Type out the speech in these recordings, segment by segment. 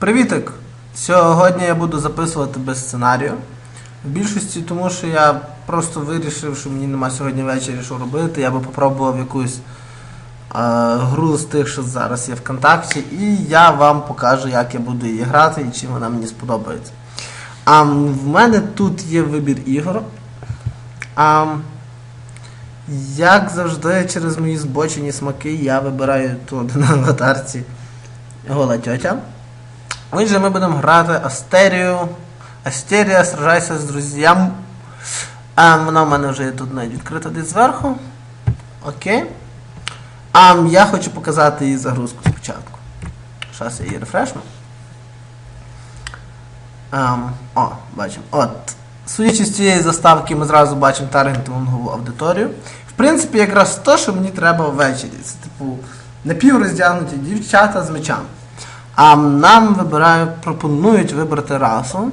Привітик! Сьогодні я буду записувати без сценарію. В більшості тому, що я просто вирішив, що мені нема сьогодні ввечері що робити. Я би попробував якусь е, гру з тих, що зараз є ВКонтакті, і я вам покажу, як я буду її грати і чим вона мені сподобається. А в мене тут є вибір ігор. А, як завжди, через мої збочені смаки я вибираю тут на аватарці гола тьотя. Отже, ми будемо грати Астерію. Астерія сражайся з друзям. А, вона в мене вже є тут навіть відкрита десь зверху. Окей. А я хочу показати її загрузку спочатку. Зараз я її рефрешну. Ем, о, бачимо. От. Судячи з цієї заставки, ми зразу бачимо таргетингову аудиторію. В принципі, якраз то, що мені треба ввечері. Це, типу, напівроздягнуті дівчата з мечами. А нам вибираю, пропонують вибрати расу.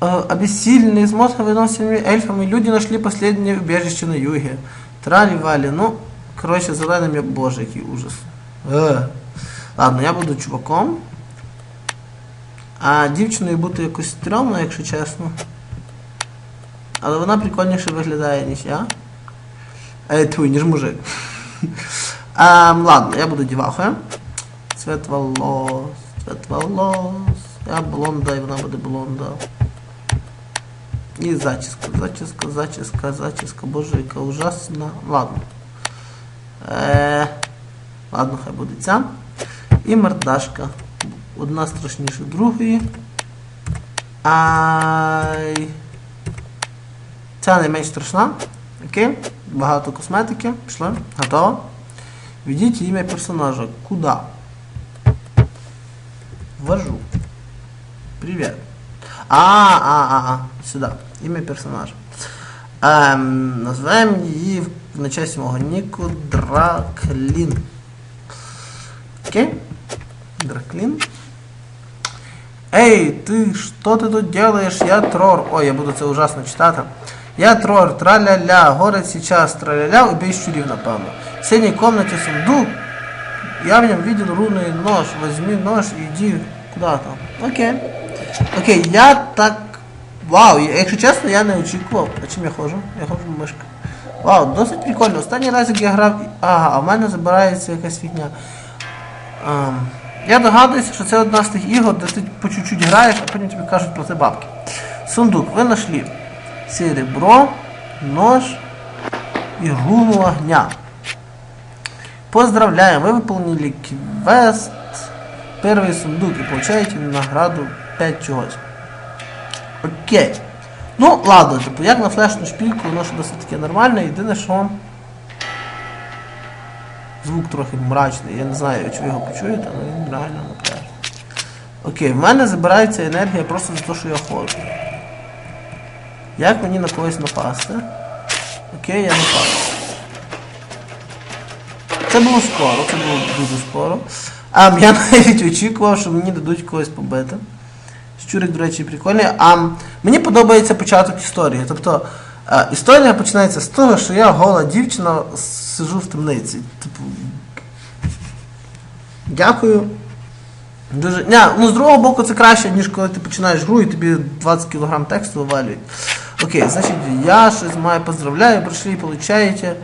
Э, Обессиленные, измотанные выносливыми эльфами, люди нашли последнее убежище на юге. Трали-вали. Ну, коротше, зеленим я боже, який ужас. Е. Ладно, я буду чуваком. А дівчиною бути якось стрьомно, якщо чесно. Але вона прикольніше виглядає, ніж я. Е, твій, ніж мужик. а, ладно, я буду дівахою. Цвет волос, цвет волос. Я блонда, і вона буде блонда. І зачіска, зачіска, зачіска, зачіска. Боже, яка ужасна. Ладно. Е, ладно, хай буде ця. І мордашка. Одна страшніше другої. Ай. Ця найменш страшна. Окей. Багато косметики. Пішли. Готово. Введіть ім'я персонажа. Куда? Привет. А, а, а, а, сюда. Имя персонажа. Ем, називаємо її в на честь мого ніку Драклін. Окей? Драклін. Эй, ты что ты тут делаешь? Я Трор. Ой, я буду це ужасно читати. Я Трор, траля-ля, город сейчас, траля-ля, убей щурів, напевно. В синей комнате сундук. Я в нем видел рунный нож. Возьми нож и иди куда-то. Окей. Окей, я так. Вау, я- якщо чесно, я не очікував. А чим я ходжу? Я ходжу мишка. Вау, досить прикольно. Останній раз, як я грав. Ага, а в мене забирається якась фігня. Ем, я догадуюся, що це одна з тих ігор, де ти по чуть-чуть граєш, а потім тобі кажуть плати бабки. Сундук, ви знайшли серебро, нож и руну огня. Поздравляем, вы выполнили квест первый сундук и получаете награду 5 чогось. Окей. Ну, ладно, типу, як на флешну шпільку, воно ж досить таки нормальне, єдине, що звук трохи мрачний. Я не знаю, чи ви його почуєте, але він реально напряжний. Окей, в мене забирається енергія просто за те, що я ходжу. Як мені на когось напасти? Окей, я напав. Це було скоро, це було дуже скоро. А я навіть очікував, що мені дадуть когось побити. Щурик, до речі, прикольний. А мені подобається початок історії. Тобто е, історія починається з того, що я гола дівчина сижу в темниці. Типу. Дякую. Дуже. Ня, ну з другого боку це краще, ніж коли ти починаєш гру і тобі 20 кг тексту вивалюють. Окей, значить, я щось маю поздравляю, прийшли і получаєте.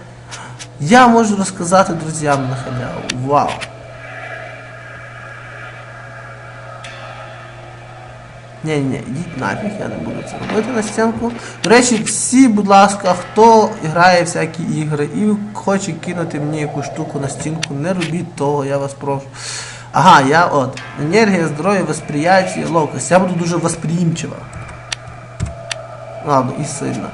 Я можу розказати друзям на халяву. Вау. Ні, ні, йдіть нафіг, я не буду це робити на стінку. До речі, всі, будь ласка, хто грає всякі ігри і хоче кинути мені якусь штуку на стінку, не робіть того, я вас прошу. Ага, я от. Енергія, здоров'я, восприяття, ловкость. Я буду дуже восприимчива. Ладно, і сильно.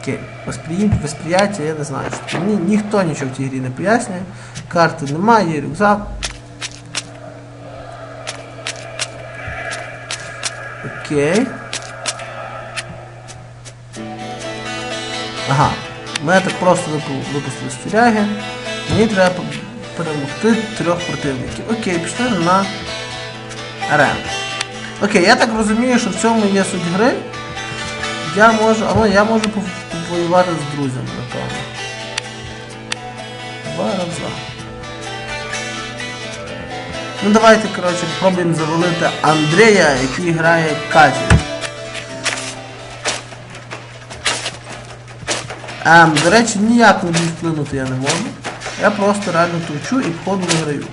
Окей. Восприим... Восприяття, я не знаю. Що. Мені ніхто нічого в цій грі не пояснює. Карти немає, є рюкзак. Окей. Ага. Мене так просто випустили з тюряги. Мені треба перемогти трьох противників. Окей, пішли на арену. Окей, я так розумію, що в цьому є суть гри. Я можу. Або я можу повоювати з друзями, напевно. Два рази. Ну давайте, коротше, спробуємо завалити Андрея, який грає Катю. Ем, до речі, ніяк не буду вплинути я не можу. Я просто реально товчу і входу виграю.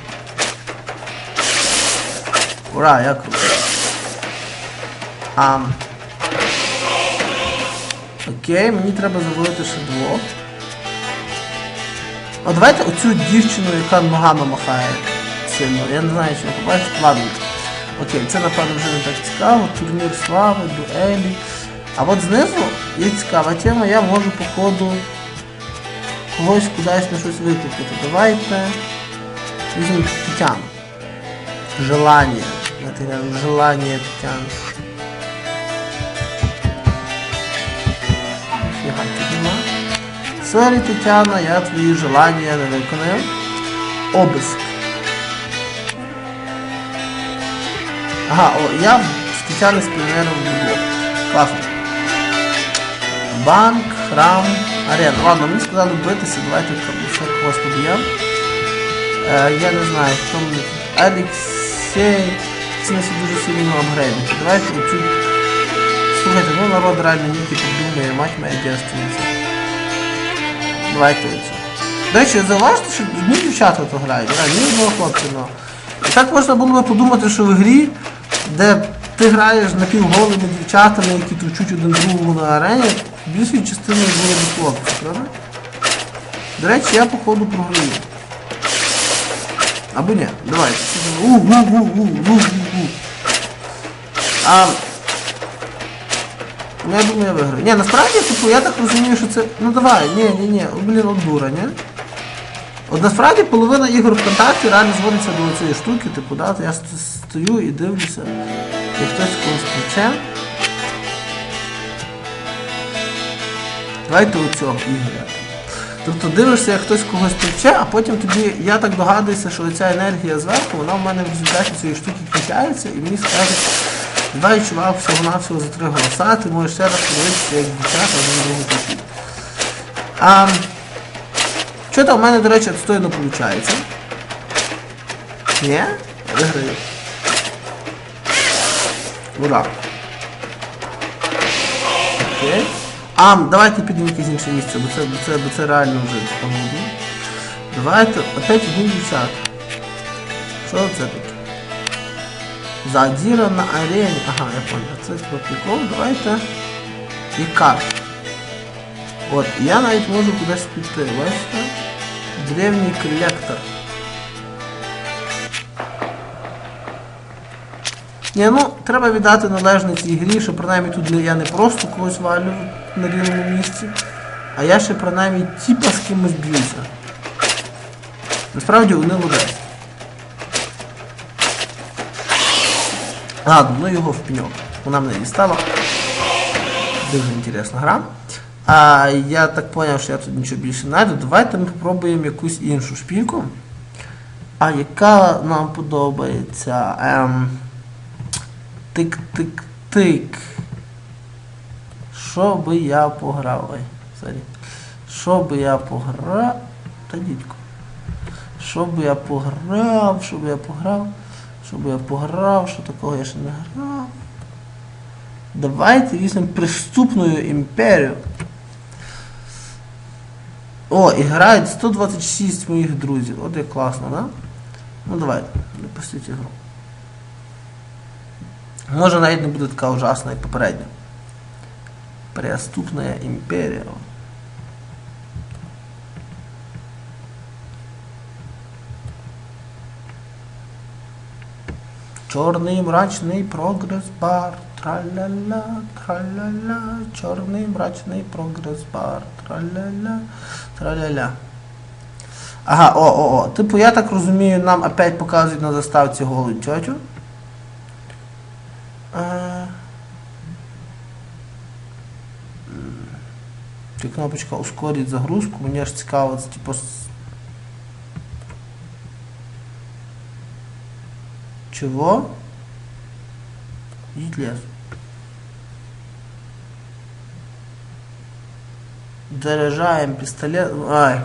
Ура, я круто. Ам. Окей, мені треба завалити ще двох. О, давайте оцю дівчину, яка ногами махає сильно. Я не знаю, чи ви побачите. Ладно. Окей, це напевно вже не так цікаво. Турнір слави, дуелі. А от знизу є цікава тема, я можу по ходу когось кудись на щось викликати. Давайте візьмемо Тетяну. Желання. Желання Тетяни. Сорі, Тетяна, я твої желання не виконаю. Обиск. Ага, о, я з Тетяни з піонером в Класно. Банк, храм, арена. Ладно, мені сказали битися, давайте ще когось поб'ємо. Е, я не знаю, хто мені. Алексей. Це не дуже сильно апгрейдити. Давайте оцю. Слухайте, ну народ реально ніки піддумає, мать моя дівственниця. Давайте оцю. До речі, зауважте, що одні дівчата то грають, реально, ні одного хлопця, ну. Так можна було подумати, що в грі, де ти граєш напівголими дівчатами, які товчуть один другому на арені, більшою частиною були до хлопців, правда? До речі, я походу програю. Або ні, давайте. А, ну я думаю, я виграю. Ні, насправді, типу, я так розумію, що це... Ну давай, ні, ні, ні, блін, от дура, ні? От насправді половина ігор ВКонтакті реально зводиться до цієї штуки, типу, да, я стою і дивлюся, як хтось когось плече. Давайте оцього ігоря. Тобто дивишся, як хтось когось товче, а потім тобі, я так догадуюся, що ця енергія зверху, вона в мене в результаті цієї штуки кінчається, і мені скажуть, давай чувак, всього-навсього за три голоса, ти можеш ще раз подивитися, як дівчата другу товчуть. А, що там в мене, до речі, відстойно виходить? Ні? Виграю. Ура. Окей. А, давайте підемо в якесь інше місце, бо це, бо це, бо це реально вже там буде. Давайте опять одні дівчат. Що це таке? Задіра на арені. Ага, я понял. Це типа прикол. Давайте. І карт. От, я навіть можу кудись піти, бачите? Древній колектор. Ні, ну, треба віддати належне цій грі, що принаймні тут я не просто когось валю на рівному місці, а я ще принаймні типа з кимось б'юся. Насправді вони лудець. Ладно, ну його в пеньок. Вона мене дістала. Дуже інтересна гра. А я так зрозумів, що я тут нічого більше не знайду. Давайте ми спробуємо якусь іншу шпільку. А яка нам подобається? Ем... Тик-тик-тик. Що би я пограв? Ой, сорі. Що би я пограв? Та дідько. Що би я пограв? Що би я пограв? Що би я пограв? Що такого я ще не грав? Давайте візьмемо приступною імперію. О, і грають 126 моїх друзів. От як класно, да? Ну давайте, допустіть ігру. Може навіть не буде така ужасна, як попередня. Преступна імперія. Чорний мрачний прогрес бар. Траля-ля, траля-ля, чорний мрачний прогрес бар. Траля-ля, траля-ля. Ага, о, о, о. Типу, я так розумію, нам опять показують на заставці голу тьотю. Е, Чи кнопочка ускорить загрузку, мені аж цікаво, це типу. с- Гитлер. Заряджаємо пістолет. Ай.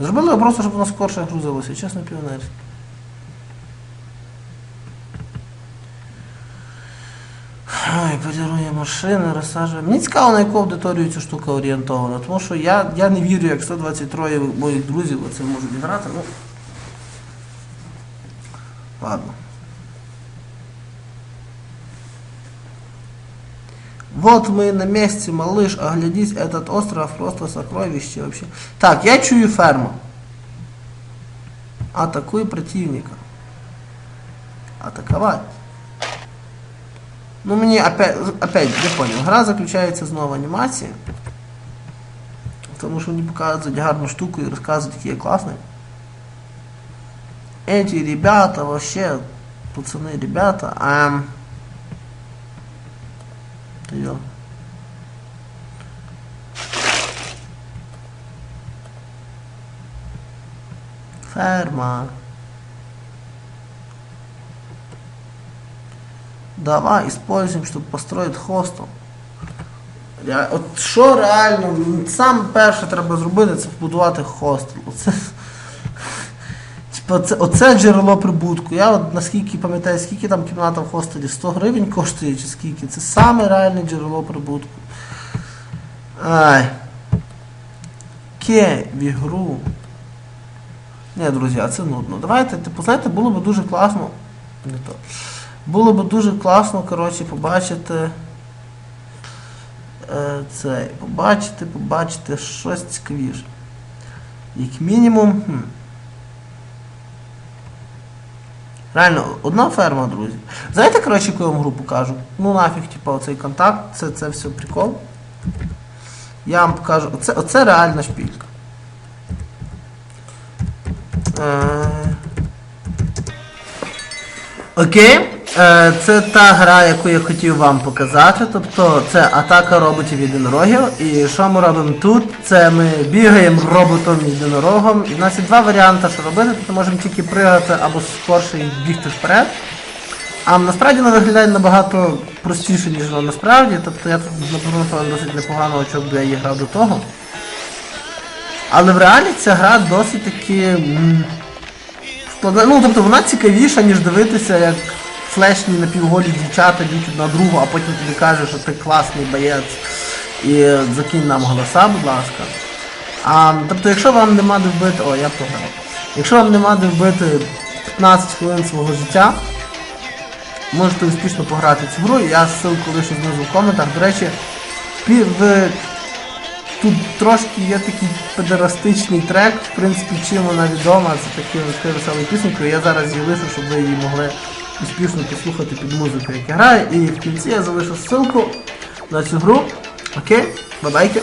Зробили просто, чтобы щоб воно скорше грузилося. Чесно піонер. Ай, полірує машини, розсаджує. Мені цікаво, на яку аудиторію ця штука орієнтована, тому що я я не вірю, як 123 моїх друзів оце можуть грати. Ну. Ладно. Вот мы на месте, малыш, оглядись, этот остров просто сокровище вообще. Так, я чую ферму. Атакуй противника. Атаковать. Ну мне опять, опять, не понял, гра заключается снова в анімації. Тому що мені показують гарну штуку і розказують, які я класний. Эти ребята вообще, пацаны, ребята, ам... Та йо. Ферма. Давай используем, чтобы построить хостел. Ре- От що реально, саме перше треба зробити, це побудувати хостел. Це, оце джерело прибутку. Я от наскільки пам'ятаю, скільки там кімната в хостелі, 100 гривень коштує чи скільки. Це саме реальне джерело прибутку. Ай. Ке в ігру. Ні, друзі, це нудно. Давайте, типу, знаєте, було б дуже класно. Не то. Було б дуже класно, коротше, побачити. Е, побачити, побачити щось цікавіше. Як мінімум. Хм. Реально, одна ферма, друзі. Знаєте, коротше, яку я вам гру покажу? Ну нафіг, типу, оцей контакт, це, це все прикол. Я вам покажу. Оце, оце реальна шпілька. Е, Окей. Е, Це та гра, яку я хотів вам показати. Тобто це атака роботів єдинорогів. І що ми робимо тут? Це ми бігаємо роботом єдинорогом. І в нас є два варіанти, що робити. Тобто можемо тільки пригати або скорше і бігти вперед. А насправді воно виглядає набагато простіше, ніж воно насправді. Тобто я тут напевно досить непогано очок, бо я її грав до того. Але в реалі ця гра досить таки. Ну, тобто вона цікавіша, ніж дивитися, як флешні напівголі дівчата б'ють одна другу, а потім тобі каже, що ти класний боєць і закинь нам голоса, будь ласка. А, тобто, якщо вам нема де вбити. О, я програв. Якщо вам нема де вбити 15 хвилин свого життя, можете успішно пограти цю гру. Я ссылку лишу знизу в коментах. До речі, в Тут трошки є такий педерастичний трек, в принципі, чим вона відома, це такою веселою пісенькою. Я зараз її лишу, щоб ви її могли успішно послухати під музику, яка грає. І в кінці я залишу ссылку на цю гру. Окей, бабайки.